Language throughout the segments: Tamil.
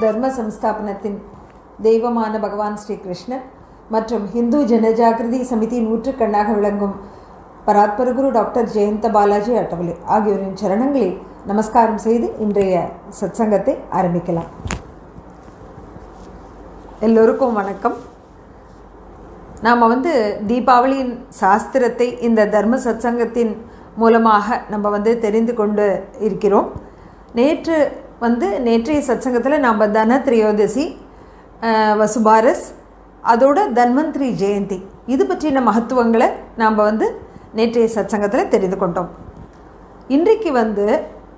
தர்ம சம்ஸ்தாபனத்தின் தெய்வமான பகவான் ஸ்ரீ கிருஷ்ணன் மற்றும் ஹிந்து ஜனஜாகிருதி சமிதியின் ஊற்றுக்கண்ணாக விளங்கும் பராத்பரகுரு டாக்டர் ஜெயந்த பாலாஜி அட்டவலே ஆகியோரின் சரணங்களில் நமஸ்காரம் செய்து இன்றைய சத்சங்கத்தை ஆரம்பிக்கலாம். எல்லோருக்கும் வணக்கம். நாம் வந்து தீபாவளியின் சாஸ்திரத்தை இந்த தர்ம சத்சங்கத்தின் மூலமாக நம்ம வந்து தெரிந்து கொண்டு இருக்கிறோம். நேற்று வந்து நேற்றைய சத்சங்கத்தில் நாம் தன திரையோதசி வசுபாரஸ் அதோட தன்வந்திரி ஜெயந்தி. இது பற்றின மகத்துவங்களை நாம் வந்து நேற்றைய சத்சங்கத்தில் தெரிந்து கொண்டோம். இன்றைக்கு வந்து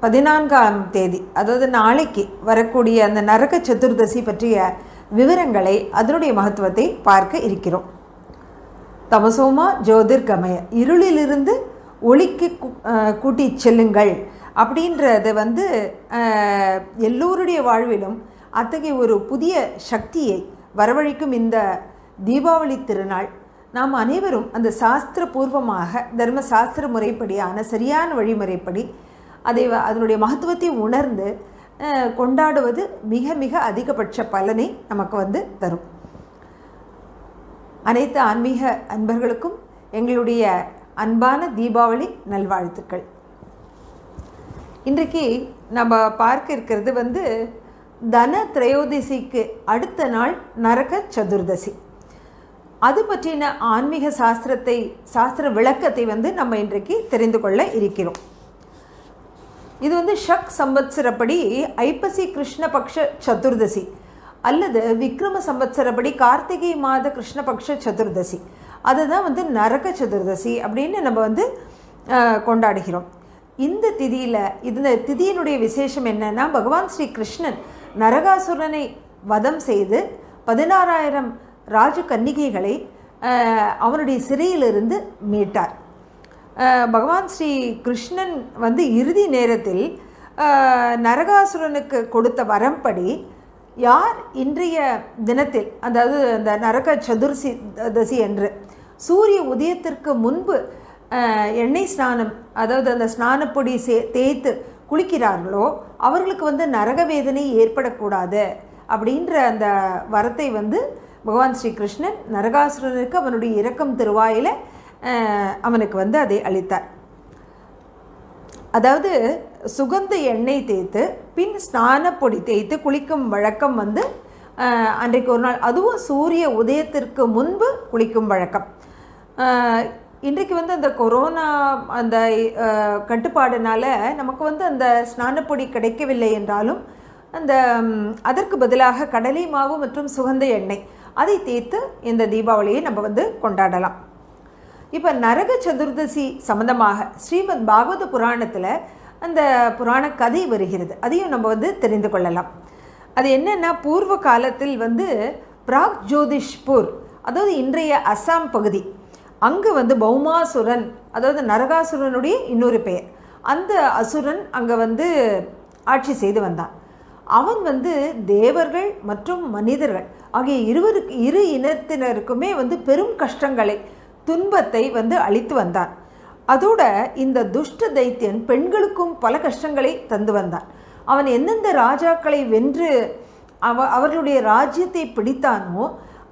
பதினான்காம் தேதி அதாவது நாளைக்கு வரக்கூடிய அந்த நரக சதுர்தசி பற்றிய விவரங்களை அதனுடைய மகத்துவத்தை பார்க்க இருக்கிறோம். தமசோமா ஜோதிர்கமய இருளிலிருந்து ஒளிக்கு கூட்டி கூட்டிச் செல்லுங்கள். அப்படின்றது வந்து எல்லோருடைய வாழ்விலும் அத்தகைய ஒரு புதிய சக்தியை வரவழைக்கும் இந்த தீபாவளி திருநாள். நாம் அனைவரும் அந்த சாஸ்திரபூர்வமாக தர்ம சாஸ்திர முறைப்படியான சரியான வழிமுறைப்படி அதை வ- அதனுடைய மகத்துவத்தை உணர்ந்து கொண்டாடுவது மிக மிக அதிகபட்ச பலனை நமக்கு வந்து தரும். அனைத்து ஆன்மீக அன்பர்களுக்கும் எங்களுடைய அன்பான தீபாவளி நல்வாழ்த்துக்கள். இன்றைக்கு நம்ம பார்க்க இருக்கிறது வந்து தன திரையோதசிக்கு அடுத்த நாள் நரக சதுர்தசி. அது பற்றின ஆன்மீக சாஸ்திரத்தை சாஸ்திர விளக்கத்தை வந்து நம்ம இன்றைக்கு தெரிந்து கொள்ள இருக்கிறோம். இது வந்து ஷக் சம்பத்சரப்படி ஐப்பசி கிருஷ்ணபக்ஷ சதுர்தசி அல்லது விக்ரம சம்பத்சரப்படி கார்த்திகை மாத கிருஷ்ணபக்ஷ சதுர்தசி. அதுதான் வந்து நரக சதுர்தசி அப்படின்னு நம்ம வந்து கொண்டாடுகிறோம். இந்த திதியில் இந்த திதியினுடைய விசேஷம் என்னன்னா பகவான் ஸ்ரீ கிருஷ்ணன் நரகாசுரனை வதம் செய்து பதினாறாயிரம் ராஜ கன்னிகைகளை அவனுடைய சிறையிலிருந்து மீட்டார். பகவான் ஸ்ரீ கிருஷ்ணன் வந்து இறுதி நேரத்தில் நரகாசுரனுக்கு கொடுத்த வரம்படி யார் இன்றைய தினத்தில் அதாவது அந்த நரக சதுர்சி தசி என்று சூரிய உதயத்திற்கு முன்பு எண்ணெய் ஸ்நானம் அதாவது அந்த ஸ்நானப்பொடி சே தேய்த்து குளிக்கிறார்களோ அவர்களுக்கு வந்து நரக வேதனை ஏற்படக்கூடாது அப்படின்ற அந்த வரத்தை வந்து பகவான் ஸ்ரீ கிருஷ்ணன் நரகாசுரனுக்கு அவனுடைய இரக்கம் திருவாயில் அவனுக்கு வந்து அதை அளித்தார். அதாவது சுகந்த எண்ணெய் தேய்த்து பின் ஸ்நானப்பொடி தேய்த்து குளிக்கும் வழக்கம் வந்து அன்றைக்கு ஒரு நாள் அதுவும் சூரிய உதயத்திற்கு முன்பு குளிக்கும் வழக்கம். இன்றைக்கு வந்து அந்த கொரோனா அந்த கட்டுப்பாடுனால நமக்கு வந்து அந்த ஸ்நானப்பொடி கிடைக்கவில்லை என்றாலும் அந்த அதற்கு பதிலாக கடலை மாவு மற்றும் சுகந்த எண்ணெய் அதை தேய்த்து இந்த தீபாவளியை நம்ம வந்து கொண்டாடலாம். இப்போ நரக சதுர்தசி சம்பந்தமாக ஸ்ரீமத் பாகவத புராணத்தில் அந்த புராண கதை வருகிறது. அதையும் நம்ம வந்து தெரிந்து கொள்ளலாம். அது என்னென்னா பூர்வ காலத்தில் வந்து பிராக் ஜோதிஷ்பூர் அதாவது இன்றைய அஸ்ஸாம் பகுதி அங்கே வந்து பௌமாசுரன் அதாவது நரகாசுரனுடைய இன்னொரு பெயர். அந்த அசுரன் அங்கே வந்து ஆட்சி செய்து வந்தான். அவன் வந்து தேவர்கள் மற்றும் மனிதர்கள் ஆகிய இருவருக்கு இரு இனத்தினருக்குமே வந்து பெரும் கஷ்டங்களை துன்பத்தை வந்து அளித்து வந்தான். அதோட இந்த துஷ்ட தைத்தியன் பெண்களுக்கும் பல கஷ்டங்களை தந்து வந்தான். அவன் எந்தெந்த ராஜாக்களை வென்று அவ அவர்களுடைய ராஜ்யத்தை பிடித்தானோ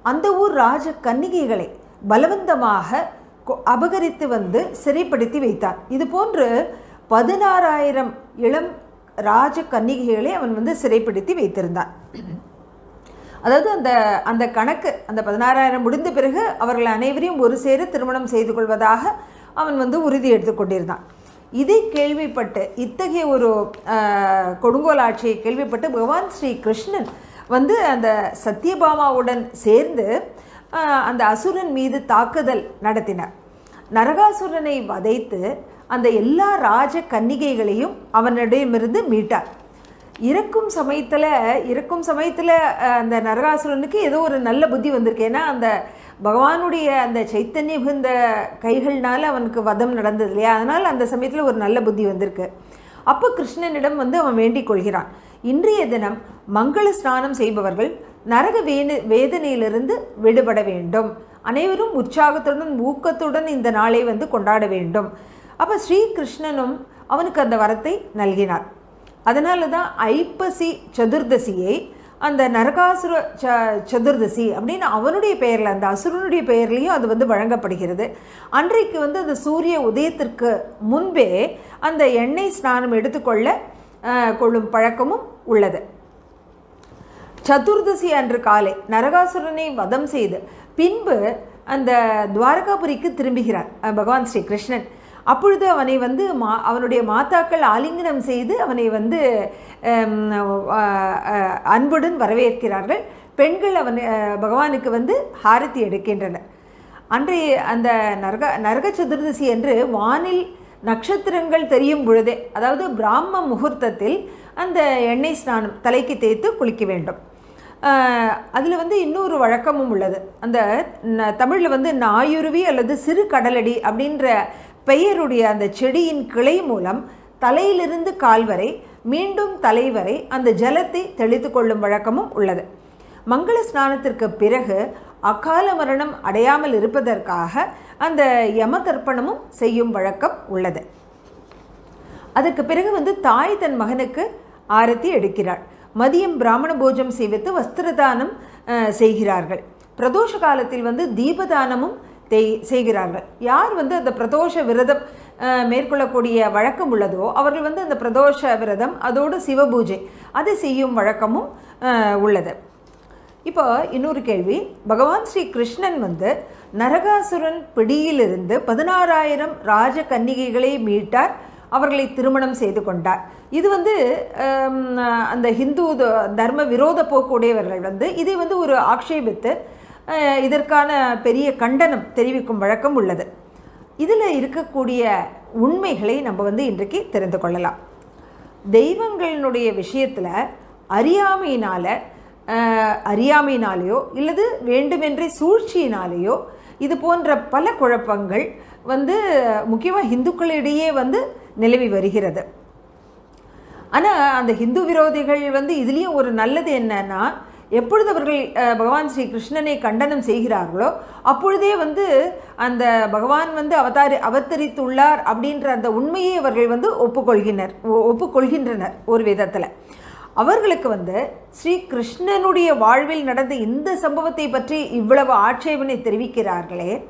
அந்த ஊர் ராஜ கன்னிகைகளை பலவந்தமாக கொ- அபகரித்து வந்து சிறைப்படுத்தி வைத்தான் இது போன்று பதினாறாயிரம் இளம் ராஜ கன்னிகைகளை அவன் வந்து சிறைப்படுத்தி வைத்திருந்தான். அதாவது அந்த அந்த கணக்கு அந்த பதினாறாயிரம் முடிந்த பிறகு அவர்கள் அனைவரையும் ஒரு சேர திருமணம் செய்து கொள்வதாக அவன் வந்து உறுதி எடுத்துக்கொண்டிருந்தான் இதை கேள்விப்பட்டு இத்தகைய ஒரு கொடுங்கோலாட்சியை கொடுங்கோல் ஆட்சியை கேள்விப்பட்டு பகவான் ஸ்ரீ கிருஷ்ணன் வந்து அந்த சத்யபாமாவுடன் சேர்ந்து அந்த அசுரன் மீது தாக்குதல் நடத்தினார். நரகாசுரனை வதைத்து அந்த எல்லா ராஜ கன்னிகைகளையும் அவனிடமிருந்து மீட்டார். இறக்கும் சமயத்தில் இறக்கும் சமயத்தில் அந்த நரகாசுரனுக்கு ஏதோ ஒரு நல்ல புத்தி வந்திருக்கு. ஏன்னா அந்த பகவானுடைய அந்த சைத்தன்ய மிகுந்த கைகள்னால அவனுக்கு வதம் நடந்தது இல்லையா? அதனால் அந்த சமயத்தில் ஒரு நல்ல புத்தி வந்திருக்கு. அப்போ கிருஷ்ணனிடம் வந்து அவன் வேண்டிக் கொள்கிறான். இன்றைய தினம் மங்கள ஸ்நானம் செய்பவர்கள் நரக வேணு வேதனையிலிருந்து விடுபட வேண்டும். அனைவரும் உற்சாகத்துடன் ஊக்கத்துடன் இந்த நாளை வந்து கொண்டாட வேண்டும். அப்போ ஸ்ரீகிருஷ்ணனும் அவனுக்கு அந்த வரத்தை நல்கினார். அதனால தான் ஐப்பசி சதுர்தசியை அந்த நரகாசுர ச சதுர்தசி அப்படின்னு அவனுடைய பெயரில் அந்த அசுரனுடைய பெயர்லேயும் அது வந்து வழங்கப்படுகிறது. அன்றைக்கு வந்து அந்த சூரிய உதயத்திற்கு முன்பே அந்த எண்ணெய் ஸ்நானம் எடுத்துக்கொள்ள கொள்ளும் பழக்கமும் உள்ளது. சதுர்தசி அன்று காலை நரகாசுரனை வதம் செய்து பின்பு அந்த துவாரகாபுரிக்கு திரும்புகிறார் பகவான் ஸ்ரீ கிருஷ்ணன். அப்பொழுது அவனை வந்து மா அவனுடைய மாதாக்கள் ஆலிங்கனம் செய்து அவனை வந்து அன்புடன் வரவேற்கிறார்கள். பெண்கள் அவன் பகவானுக்கு வந்து ஹாரதி எடுக்கின்றனர். அன்றைய அந்த நரக நரக சதுர்தசி என்று வானில் நட்சத்திரங்கள் தெரியும் பொழுதே அதாவது பிராம முகூர்த்தத்தில் அந்த எண்ணெய் ஸ்நானம் தலைக்கு தேய்த்து குளிக்க வேண்டும். அதில் வந்து இன்னொரு வழக்கமும் உள்ளது. அந்த தமிழில் வந்து நாயுருவி அல்லது சிறு கடலடி அப்படின்ற பெயருடைய அந்த செடியின் கிளை மூலம் தலையிலிருந்து கால் வரை மீண்டும் தலை வரை அந்த ஜலத்தை தெளித்து கொள்ளும் வழக்கமும் உள்ளது. மங்கள ஸ்நானத்திற்கு பிறகு அகால மரணம் அடையாமல் இருப்பதற்காக அந்த யம தர்ப்பணமும் செய்யும் வழக்கம் உள்ளது. அதற்கு பிறகு வந்து தாய் தன் மகனுக்கு ஆரத்தி எடுக்கிறாள். மதியம் பிராமண போஜம் செய்வித்து வஸ்திரதானம் செய்கிறார்கள். பிரதோஷ காலத்தில் வந்து தீபதானமும் தெய் செய்கிறார்கள். யார் வந்து அந்த பிரதோஷ விரதம் மேற்கொள்ளக்கூடிய வழக்கம் உள்ளதோ அவர்கள் வந்து அந்த பிரதோஷ விரதம் அதோடு சிவபூஜை அதை செய்யும் வழக்கமும் உள்ளது. இப்போ இன்னொரு கேள்வி. பகவான் ஸ்ரீ கிருஷ்ணன் வந்து நரகாசுரன் பிடியிலிருந்து பதினாறாயிரம் ராஜ கன்னிகைகளை மீட்டார். அவர்களை திருமணம் செய்து கொண்டார். இது வந்து அந்த ஹிந்து தர்ம விரோத போக்குடையவர்கள் வந்து இதை வந்து ஒரு ஆக்ஷேபித்து இதற்கான பெரிய கண்டனம் தெரிவிக்கும் வழக்கம் உள்ளது. இதில் இருக்கக்கூடிய உண்மைகளை நம்ம வந்து இன்றைக்கு தெரிந்து கொள்ளலாம். தெய்வங்களினுடைய விஷயத்தில் அறியாமையினால் அறியாமையினாலேயோ இல்லது வேண்டுமென்றே சூழ்ச்சியினாலேயோ இது போன்ற பல குழப்பங்கள் வந்து முக்கியமாக இந்துக்களிடையே வந்து நிலவி வருகிறது. ஆனால் அந்த ஹிந்து விரோதிகள் வந்து இதுலேயும் ஒரு நல்லது என்னன்னா எப்பொழுது அவர்கள் பகவான் ஸ்ரீ கிருஷ்ணனை கண்டனம் செய்கிறார்களோ அப்பொழுதே வந்து அந்த பகவான் வந்து அவதாரி அவதரித்துள்ளார் அப்படின்ற அந்த உண்மையை அவர்கள் வந்து ஒப்புக்கொள்கினர் ஒ- ஒப்புக்கொள்கின்றனர் ஒரு விதத்தில். அவர்களுக்கு வந்து ஸ்ரீ கிருஷ்ணனுடைய வாழ்வில் நடந்த இந்த சம்பவத்தை பற்றி இவ்வளவு ஆட்சேபனை தெரிவிக்கிறார்களே.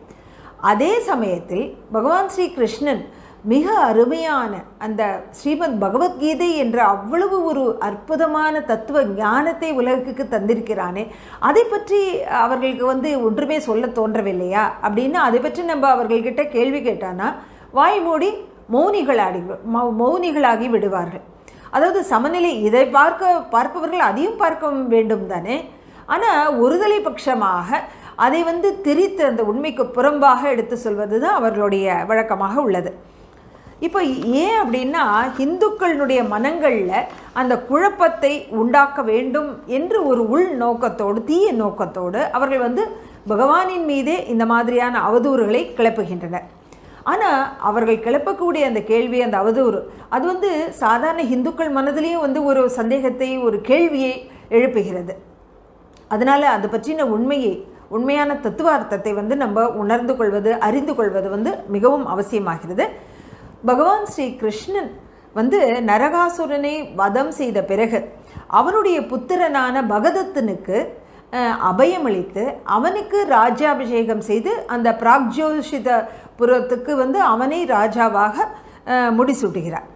அதே சமயத்தில் பகவான் ஸ்ரீ கிருஷ்ணன் மிக அருமையான அந்த ஸ்ரீமத் பகவத்கீதை என்ற அவ்வளவு ஒரு அற்புதமான தத்துவ ஞானத்தை உலகுக்கு தந்திருக்கிறானே. அதை பற்றி அவர்களுக்கு வந்து ஒன்றுமே சொல்ல தோன்றவில்லையா? அப்படின்னு அதை பற்றி நம்ம அவர்கள்கிட்ட கேள்வி கேட்டானா வாய் மூடி மௌனிகளாடி மௌ- மௌனிகளாகி விடுவார்கள். அதாவது சமநிலை இதை பார்க்க பார்ப்பவர்கள் அதையும் பார்க்க வேண்டும் தானே. ஆனால் ஒருதலை பட்சமாக அதை வந்து திரித்து அந்த உண்மைக்கு புறம்பாக எடுத்து சொல்வது தான் அவர்களுடைய வழக்கமாக உள்ளது. இப்போ ஏன் அப்படின்னா இந்துக்களினுடைய மனங்களில் அந்த குழப்பத்தை உண்டாக்க வேண்டும் என்று ஒரு உள் நோக்கத்தோடு தீய நோக்கத்தோடு அவர்கள் வந்து பகவானின் மீதே இந்த மாதிரியான அவதூறுகளை கிளப்புகின்றனர். ஆனால் அவர்கள் கிளப்பக்கூடிய அந்த கேள்வி அந்த அவதூறு அது வந்து சாதாரண இந்துக்கள் மனதிலையும் வந்து ஒரு சந்தேகத்தை ஒரு கேள்வியை எழுப்புகிறது. அதனால் அது பற்றின உண்மையை உண்மையான தத்துவார்த்தத்தை வந்து நம்ம உணர்ந்து கொள்வது அறிந்து கொள்வது வந்து மிகவும் அவசியமாகிறது. பகவான் ஸ்ரீ கிருஷ்ணன் வந்து நரகாசுரனை வதம் செய்த பிறகு அவனுடைய புத்திரனான பகதத்தனுக்கு அபயமளித்து அவனுக்கு ராஜ்யாபிஷேகம் செய்து அந்த பிராக்ஜோஷித புறத்துக்கு வந்து அவனை ராஜாவாக முடிசூட்டுகிறார்.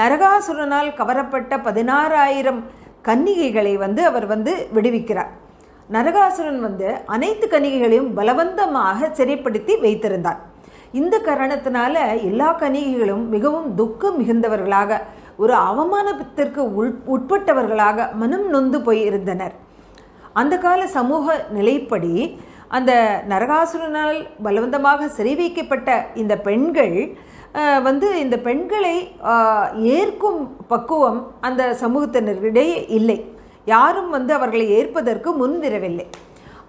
நரகாசுரனால் கவரப்பட்ட பதினாறாயிரம் கன்னிகைகளை வந்து அவர் வந்து விடுவிக்கிறார். நரகாசுரன் வந்து அனைத்து கன்னிகைகளையும் பலவந்தமாக சிறைப்படுத்தி வைத்திருந்தார். இந்த காரணத்தினால எல்லா கணிகைகளும் மிகவும் துக்கம் மிகுந்தவர்களாக ஒரு அவமானத்திற்கு உள் உட்பட்டவர்களாக மனம் நொந்து போய் இருந்தனர் அந்த கால சமூக நிலைப்படி அந்த நரகாசுரனால் பலவந்தமாக சிறை வைக்கப்பட்ட இந்த பெண்கள் வந்து இந்த பெண்களை ஏற்கும் பக்குவம் அந்த சமூகத்தினரிடையே இல்லை. யாரும் வந்து அவர்களை ஏற்பதற்கு முன்வரவில்லை.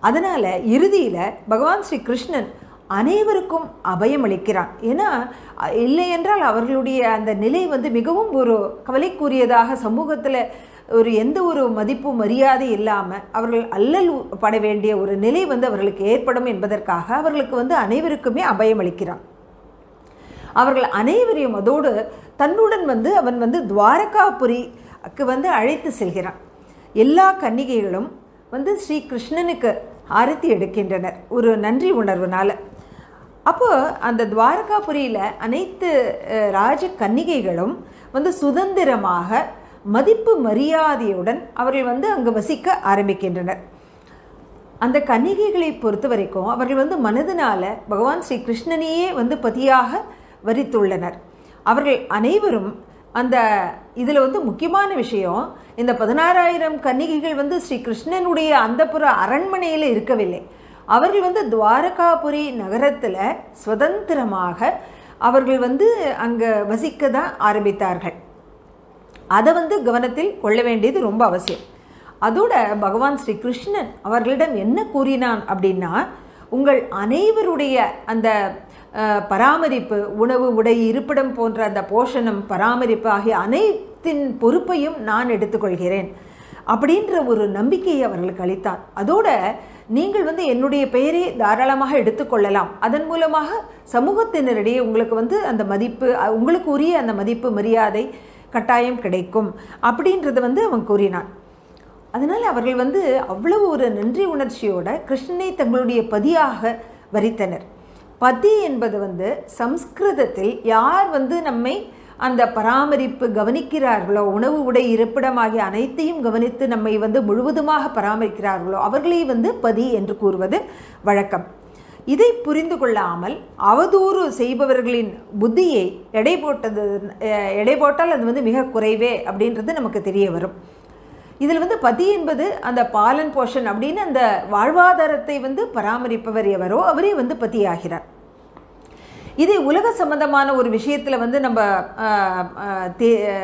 அதனால் இறுதியில் பகவான் ஸ்ரீ கிருஷ்ணன் அனைவருக்கும் அபயம் அளிக்கிறான் ஏன்னா இல்லை என்றால் அவர்களுடைய அந்த நிலை வந்து மிகவும் ஒரு கவலைக்குரியதாக சமூகத்தில் ஒரு எந்த ஒரு மதிப்பு மரியாதை இல்லாமல் அவர்கள் அல்லல் பட வேண்டிய ஒரு நிலை வந்து அவர்களுக்கு ஏற்படும் என்பதற்காக அவர்களுக்கு வந்து அனைவருக்குமே அபயம் அளிக்கிறான் அவர்கள் அனைவரையும் அதோடு தன்னுடன் வந்து அவன் வந்து துவாரகாபுரிக்கு வந்து அழைத்து செல்கிறான். எல்லா கன்னிகைகளும் வந்து ஸ்ரீ கிருஷ்ணனுக்கு ஆரத்தி எடுக்கின்றனர். ஒரு நன்றி உணர்வுனால. அப்போது அந்த துவாரகாபுரியில் அனைத்து ராஜ கன்னிகைகளும் வந்து சுதந்திரமாக மதிப்பு மரியாதையுடன் அவர்கள் வந்து அங்கு வசிக்க ஆரம்பிக்கின்றனர். அந்த கன்னிகைகளை பொறுத்த வரைக்கும் அவர்கள் வந்து மனதினால பகவான் ஸ்ரீ கிருஷ்ணனையே வந்து பதியாக வரித்துள்ளனர். அவர்கள் அனைவரும் அந்த இதில் வந்து முக்கியமான விஷயம் இந்த பதினாறாயிரம் கன்னிகைகள் வந்து ஸ்ரீ கிருஷ்ணனுடைய அந்தப்புற அரண்மனையில் இருக்கவில்லை. அவர்கள் வந்து துவாரகாபுரி நகரத்தில் சுதந்திரமாக அவர்கள் வந்து அங்கே வசிக்க தான் ஆரம்பித்தார்கள். அதை வந்து கவனத்தில் கொள்ள வேண்டியது ரொம்ப அவசியம். அதோட பகவான் ஸ்ரீ கிருஷ்ணன் அவர்களிடம் என்ன கூறினான் அப்படின்னா உங்கள் அனைவருடைய அந்த பராமரிப்பு உணவு உடை இருப்பிடம் போன்ற அந்த போஷணம் பராமரிப்பு ஆகிய அனைத்தின் பொறுப்பையும் நான் எடுத்துக்கொள்கிறேன். அப்படின்ற ஒரு நம்பிக்கையை அவர்களுக்கு அளித்தார். அதோட நீங்கள் வந்து என்னுடைய பெயரை தாராளமாக எடுத்துக்கொள்ளலாம் அதன் மூலமாக சமூகத்தினரிடையே உங்களுக்கு வந்து அந்த மதிப்பு உங்களுக்கு உரிய அந்த மதிப்பு மரியாதை கட்டாயம் கிடைக்கும் அப்படின்றத வந்து அவன் கூறினான். அதனால் அவர்கள் வந்து அவ்வளவு ஒரு நன்றி உணர்ச்சியோட கிருஷ்ணனை தங்களுடைய பதியாக வரித்தனர். பதி என்பது வந்து சம்ஸ்கிருதத்தில் யார் வந்து நம்மை அந்த பராமரிப்பு கவனிக்கிறார்களோ உணவு உடை இருப்பிடம் ஆகிய அனைத்தையும் கவனித்து நம்மை வந்து முழுவதுமாக பராமரிக்கிறார்களோ அவர்களே வந்து பதி என்று கூறுவது வழக்கம். இதை புரிந்து கொள்ளாமல் அவதூறு செய்பவர்களின் புத்தியை எடை போட்டது எடை போட்டால் அது வந்து மிக குறைவே அப்படின்றது நமக்கு தெரிய வரும். இதில் வந்து பதி என்பது அந்த பாலன் போஷன் அப்படின்னு அந்த வாழ்வாதாரத்தை வந்து பராமரிப்பவர் எவரோ அவரே வந்து பதியாகிறார் இதே உலக சம்பந்தமான ஒரு விஷயத்தில் வந்து நம்ம தே-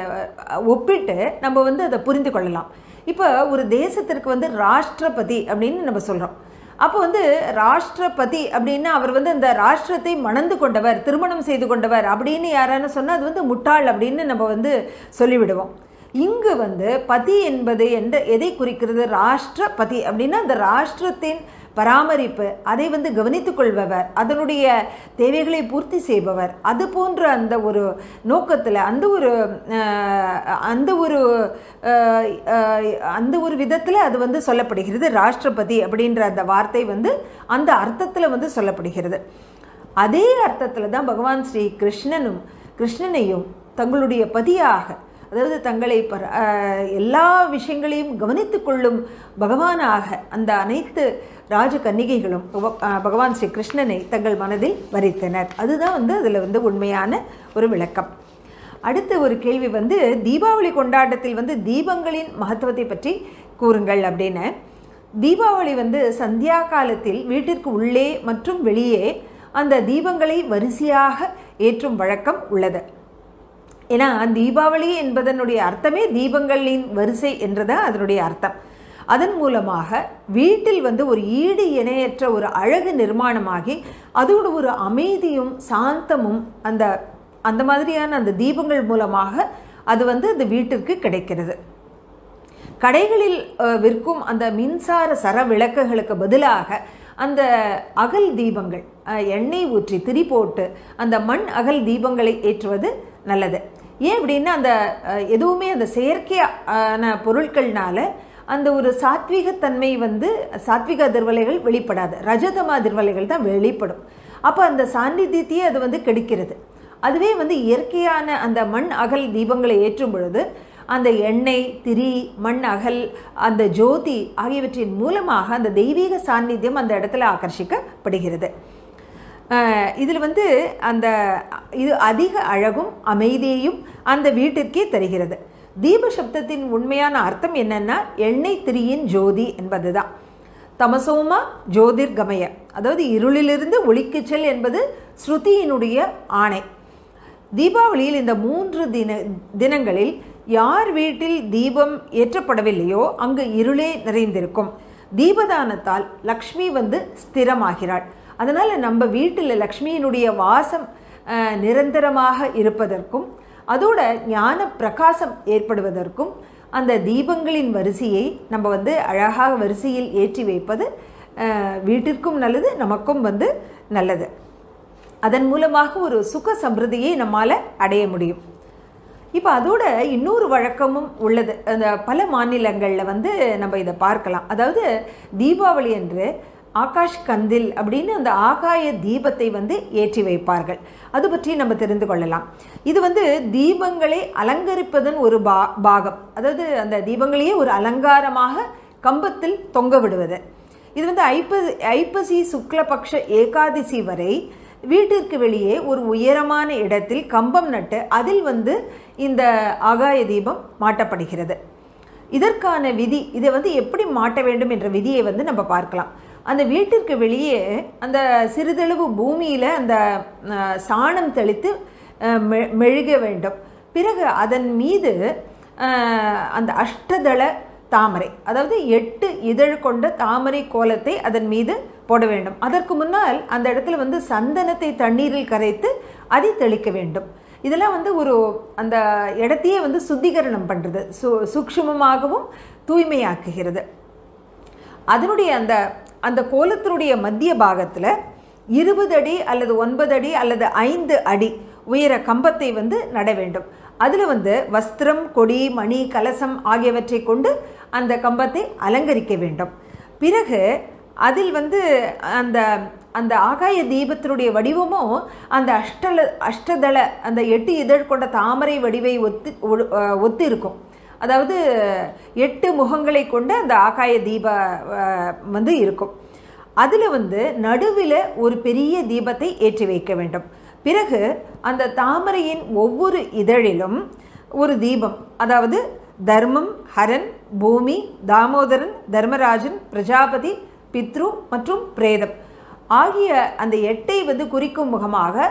ஒப்பிட்டு நம்ம வந்து அதை புரிந்து கொள்ளலாம். இப்போ ஒரு தேசத்திற்கு வந்து ராஷ்டிரபதி அப்படின்னு நம்ம சொல்கிறோம் அப்போ வந்து ராஷ்டிரபதி அப்படின்னா அவர் வந்து அந்த ராஷ்டிரத்தை மணந்து கொண்டவர் திருமணம் செய்து கொண்டவர் அப்படின்னு யாரான்னு சொன்னால் அது வந்து முட்டாள் அப்படின்னு நம்ம வந்து சொல்லிவிடுவோம். இங்கு வந்து பதி என்பது எந்த எதை குறிக்கிறது? ராஷ்டிரபதி அப்படின்னா அந்த ராஷ்டிரத்தின் பராமரிப்பு அதை வந்து கவனித்துக் கொள்பவர் அதனுடைய தேவைகளை பூர்த்தி செய்பவர். அது போன்ற அந்த ஒரு நோக்கத்தில் அந்த ஒரு அந்த ஒரு அந்த ஒரு விதத்தில் அது வந்து சொல்லப்படுகிறது. ராஷ்டிரபதி அப்படின்ற அந்த வார்த்தை வந்து அந்த அர்த்தத்தில் வந்து சொல்லப்படுகிறது. அதே அர்த்தத்தில் தான் பகவான் ஸ்ரீ கிருஷ்ணனும் கிருஷ்ணனையும் தங்களுடைய பதியாக அதாவது தங்களை பர எல்லா விஷயங்களையும் கவனித்து கொள்ளும் பகவானாக அந்த அனைத்து ராஜ கன்னிகைகளும் பகவான் ஸ்ரீ கிருஷ்ணனை தங்கள் மனதில் வரித்தனர். அதுதான் வந்து அதில் வந்து உண்மையான ஒரு விளக்கம். அடுத்த ஒரு கேள்வி வந்து தீபாவளி கொண்டாட்டத்தில் வந்து தீபங்களின் மகத்துவத்தை பற்றி கூறுங்கள் அப்படின்னு. தீபாவளி வந்து சந்தியா காலத்தில் வீட்டிற்கு உள்ளே மற்றும் வெளியே அந்த தீபங்களை வரிசையாக ஏற்றும் வழக்கம் உள்ளது. ஏன்னா தீபாவளி என்பதனுடைய அர்த்தமே தீபங்களின் வரிசை என்றதான் அதனுடைய அர்த்தம். அதன் மூலமாக வீட்டில் வந்து ஒரு ஈடு இணையற்ற ஒரு அழகு நிர்மாணமாகி அதோடு ஒரு அமைதியும் சாந்தமும் அந்த அந்த மாதிரியான அந்த தீபங்கள் மூலமாக அது வந்து அந்த வீட்டிற்கு கிடைக்கிறது. கடைகளில் விற்கும் அந்த மின்சார சர விளக்குகளுக்கு பதிலாக அந்த அகல் தீபங்கள் எண்ணெய் ஊற்றி திரி போட்டு அந்த மண் அகல் தீபங்களை ஏற்றுவது நல்லது. ஏன் அப்படின்னா அந்த எதுவுமே அந்த செயற்கையான பொருட்கள்னால அந்த ஒரு சாத்வீகத்தன்மை வந்து சாத்விக அதிர்வலைகள் வெளிப்படாது. ரஜதம அதிர்வலைகள் தான் வெளிப்படும். அப்போ அந்த சாநித்தியத்தையே அது வந்து கெடுக்கிறது. அதுவே வந்து இயற்கையான அந்த மண் அகல் தீபங்களை ஏற்றும் பொழுது அந்த எண்ணெய் திரி மண் அகல் அந்த ஜோதி ஆகியவற்றின் மூலமாக அந்த தெய்வீக சாநித்தியம் அந்த இடத்துல ஆகர்ஷிக்கப்படுகிறது. இதில் வந்து அந்த இது அதிக அழகும் அமைதியையும் அந்த வீட்டிற்கே தருகிறது. தீப சப்தத்தின் உண்மையான அர்த்தம் என்னன்னா எண்ணெய் திரியின் ஜோதி என்பது தான் தமசோமா ஜோதிர்கமய அதாவது இருளிலிருந்து ஒளிக்கு செல் என்பது ஸ்ருதியினுடைய ஆணை. தீபாவளியில் இந்த மூன்று தின தினங்களில் யார் வீட்டில் தீபம் ஏற்றப்படவில்லையோ அங்கு இருளே நிறைந்திருக்கும். தீபதானத்தால் லக்ஷ்மி வந்து ஸ்திரமாகிறாள். அதனால் நம்ம வீட்டில் லக்ஷ்மியினுடைய வாசம் நிரந்தரமாக இருப்பதற்கும் அதோட ஞான பிரகாசம் ஏற்படுவதற்கும் அந்த தீபங்களின் வரிசையை நம்ம வந்து அழகாக வரிசையில் ஏற்றி வைப்பது வீட்டிற்கும் நல்லது நமக்கும் வந்து நல்லது. அதன் மூலமாக ஒரு சுக சம்ருதியை நம்மால் அடைய முடியும். இப்போ அதோட இன்னொரு வழக்கமும் உள்ளது. அந்த பல மாநிலங்களில் வந்து நம்ம இதை பார்க்கலாம். அதாவது தீபாவளி அன்று ஆகாஷ் கந்தில் அப்படின்னு அந்த ஆகாய தீபத்தை வந்து ஏற்றி வைப்பார்கள். அது பற்றி நம்ம தெரிந்து கொள்ளலாம். இது வந்து தீபங்களை அலங்கரிப்பதன் ஒரு பா பாகம். அதாவது அந்த தீபங்களையே ஒரு அலங்காரமாக கம்பத்தில் தொங்க விடுவது. இது வந்து ஐப்பசி ஐப்பசி சுக்லபக்ஷ ஏகாதசி வரை வீட்டிற்கு வெளியே ஒரு உயரமான இடத்தில் கம்பம் நட்டு அதில் வந்து இந்த ஆகாய தீபம் மாட்டப்படுகிறது. இதற்கான விதி இதை வந்து எப்படி மாட்ட வேண்டும் என்ற விதியை வந்து நம்ம பார்க்கலாம். அந்த வீட்டிற்கு வெளியே அந்த சிறிதளவு பூமியில் அந்த சாணம் தெளித்து மெ- மெழுக வேண்டும். பிறகு அதன் மீது அந்த அஷ்டதள தாமரை அதாவது எட்டு இதழ் கொண்ட தாமரை கோலத்தை அதன் மீது போட வேண்டும். அதற்கு முன்னால் அந்த இடத்துல வந்து சந்தனத்தை தண்ணீரில் கரைத்து அதை தெளிக்க வேண்டும். இதெல்லாம் வந்து ஒரு அந்த இடத்தையே வந்து சுத்திகரணம் பண்ணுறது சு சூக்ஷ்மமாகவும் தூய்மையாக்குகிறது. அதனுடைய அந்த அந்த கோலத்தினுடைய மத்திய பாகத்தில் இருபது அடி அல்லது ஒன்பது அடி அல்லது ஐந்து அடி உயர கம்பத்தை வந்து நட வேண்டும். அதில் வந்து வஸ்திரம் கொடி மணி கலசம் ஆகியவற்றை கொண்டு அந்த கம்பத்தை அலங்கரிக்க வேண்டும். பிறகு அதில் வந்து அந்த அந்த ஆகாய தீபத்தினுடைய வடிவமும் அந்த அஷ்டல அஷ்டதள அந்த எட்டு இதழ் கொண்ட தாமரை வடிவை ஒத்து ஒத்து இருக்கும் அதாவது எட்டு முகங்களை கொண்ட அந்த ஆகாய தீப வந்து இருக்கும். அதில் வந்து நடுவில் ஒரு பெரிய தீபத்தை ஏற்றி வைக்க வேண்டும். பிறகு அந்த தாமரையின் ஒவ்வொரு இதழிலும் ஒரு தீபம் அதாவது தர்மம் ஹரன் பூமி தாமோதரன் தர்மராஜன் பிரஜாபதி பித்ரு மற்றும் பிரேதம் ஆகிய அந்த எட்டை வந்து குறிக்கும் முகமாக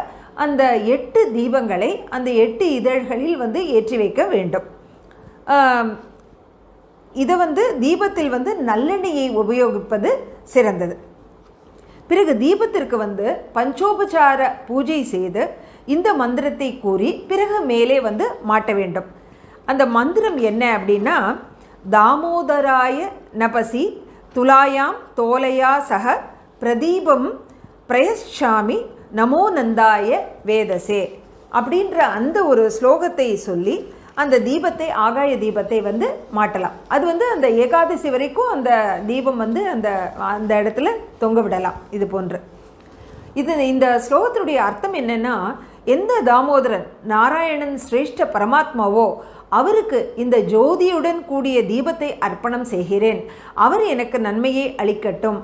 அந்த எட்டு தீபங்களை அந்த எட்டு இதழ்களில் வந்து ஏற்றி வைக்க வேண்டும். இதை வந்து தீபத்தில் வந்து நல்லெண்ணெயை உபயோகிப்பது சிறந்தது. பிறகு தீபத்திற்கு வந்து பஞ்சோபசார பூஜை செய்து இந்த மந்திரத்தை கூறி பிறகு மேலே வந்து மாட்ட வேண்டும். அந்த மந்திரம் என்ன அப்படின்னா தாமோதராய நபசி துலாயாம் தோலையா சக பிரதீபம் பிரயஷாமி நமோ நந்தாய வேதசே அப்படின்ற அந்த ஒரு ஸ்லோகத்தை சொல்லி அந்த தீபத்தை ஆகாய தீபத்தை வந்து மாட்டலாம் அது வந்து அந்த ஏகாதசி வரைக்கும் அந்த தீபம் வந்து அந்த அந்த இடத்துல தொங்க விடலாம். இது போன்று. இது இந்த ஸ்லோகத்தினுடைய அர்த்தம் என்னென்னா எந்த தாமோதரன் நாராயணன் சிரேஷ்ட பரமாத்மாவோ அவருக்கு இந்த ஜோதியுடன் கூடிய தீபத்தை அர்ப்பணம் செய்கிறேன். அவர் எனக்கு நன்மையை அளிக்கட்டும்.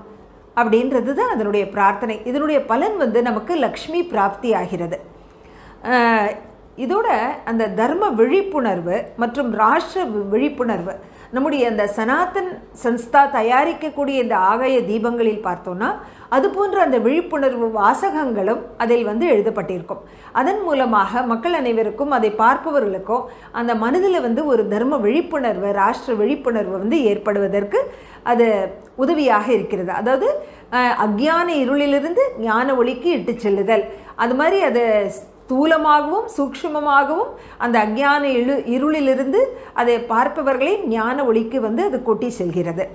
அப்படின்றது தான் அதனுடைய பிரார்த்தனை. இதனுடைய பலன் வந்து நமக்கு லக்ஷ்மி பிராப்தி ஆகிறது. இதோட அந்த தர்ம விழிப்புணர்வு மற்றும் ராஷ்டிர விழிப்புணர்வு நம்முடைய அந்த சனாதன் சன்ஸ்தா தயாரிக்கக்கூடிய இந்த ஆகாய தீபங்களில் பார்த்தோன்னா அது போன்ற அந்த விழிப்புணர்வு வாசகங்களும் அதில் வந்து எழுதப்பட்டிருக்கும். அதன் மூலமாக மக்கள் அனைவருக்கும் அதை பார்ப்பவர்களுக்கும் அந்த மனதில் வந்து ஒரு தர்ம விழிப்புணர்வு ராஷ்டிர விழிப்புணர்வு வந்து ஏற்படுவதற்கு அது உதவியாக இருக்கிறது. அதாவது அக்ஞான இருளிலிருந்து ஞான ஒளிக்கு இட்டு செல்லுதல். அது மாதிரி அது ஸ்தூலமாகவும் சூக்ஷ்மமாகவும் அந்த அக்ஞான இழு இருளிலிருந்து அதை பார்ப்பவர்களை ஞான ஒளிக்கு வந்து அது கொட்டி செல்கிறது.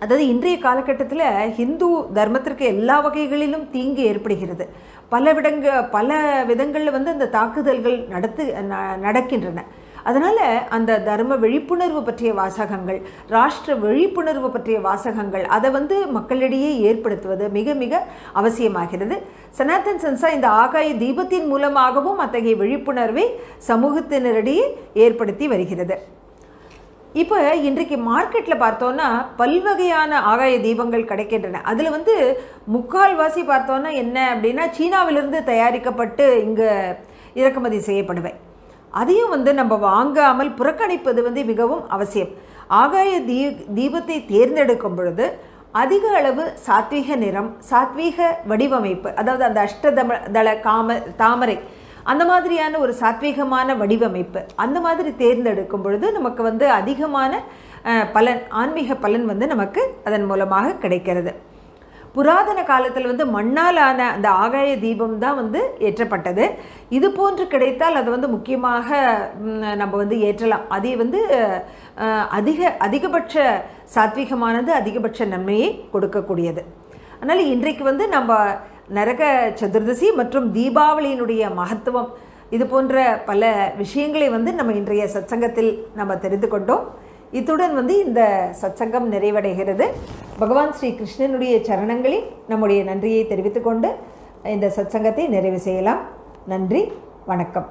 அதாவது இன்றைய காலகட்டத்தில் ஹிந்து தர்மத்திற்கு எல்லா வகைகளிலும் தீங்கு ஏற்படுகிறது. பல விடங்க பல விதங்களில் வந்து அந்த தாக்குதல்கள் நடத்து ந- நடக்கின்றன. அதனால் அந்த தர்ம விழிப்புணர்வு பற்றிய வாசகங்கள் ராஷ்டிர விழிப்புணர்வு பற்றிய வாசகங்கள் அதை வந்து மக்களிடையே ஏற்படுத்துவது மிக மிக அவசியமாகிறது. சனாதன் சன்சா இந்த ஆகாய தீபத்தின் மூலமாகவும் அத்தகைய விழிப்புணர்வை சமூகத்தினரிடையே ஏற்படுத்தி வருகிறது. இப்போ இன்றைக்கு மார்க்கெட்டில் பார்த்தோன்னா பல்வகையான ஆகாய தீபங்கள் கிடைக்கின்றன. அதில் வந்து முக்கால்வாசி பார்த்தோன்னா என்ன அப்படின்னா சீனாவிலிருந்து தயாரிக்கப்பட்டு இங்கே இறக்குமதி செய்யப்படுவேன் அதையும் வந்து நம்ம வாங்காமல் புறக்கணிப்பது வந்து மிகவும் அவசியம். ஆகாய தீ தீபத்தை தேர்ந்தெடுக்கும் பொழுது அதிக அளவு சாத்வீக நிறம் சாத்வீக வடிவமைப்பு அதாவது அந்த அஷ்டதம தள காம தாமரை அந்த மாதிரியான ஒரு சாத்வீகமான வடிவமைப்பு அந்த மாதிரி தேர்ந்தெடுக்கும் பொழுது நமக்கு வந்து அதிகமான பலன் ஆன்மீக பலன் வந்து நமக்கு அதன் மூலமாக கிடைக்கிறது. புராதன காலத்தில் வந்து மண்ணாலான அந்த ஆகாய தீபம் தான் வந்து ஏற்றப்பட்டது. இது போன்று கிடைத்தால் அது வந்து முக்கியமாக நம்ம வந்து ஏற்றலாம். அதை வந்து அதிக அதிகபட்ச சாத்வீகமானது அதிகபட்ச நன்மையை கொடுக்கக்கூடியது. அதனால் இன்றைக்கு வந்து நம்ம நரக சதுர்தசி மற்றும் தீபாவளியினுடைய மகத்துவம் இது போன்ற பல விஷயங்களை வந்து நம்ம இன்றைய சத்சங்கத்தில் நம்ம தெரிந்து கொண்டோம். இத்துடன் வந்து இந்த சத்சங்கம் நிறைவடைகிறது. பகவான் ஸ்ரீ கிருஷ்ணனுடைய சரணங்களில் நம்முடைய நன்றியை தெரிவித்துக்கொண்டு இந்த சத்சங்கத்தை நிறைவு செய்யலாம். நன்றி வணக்கம்.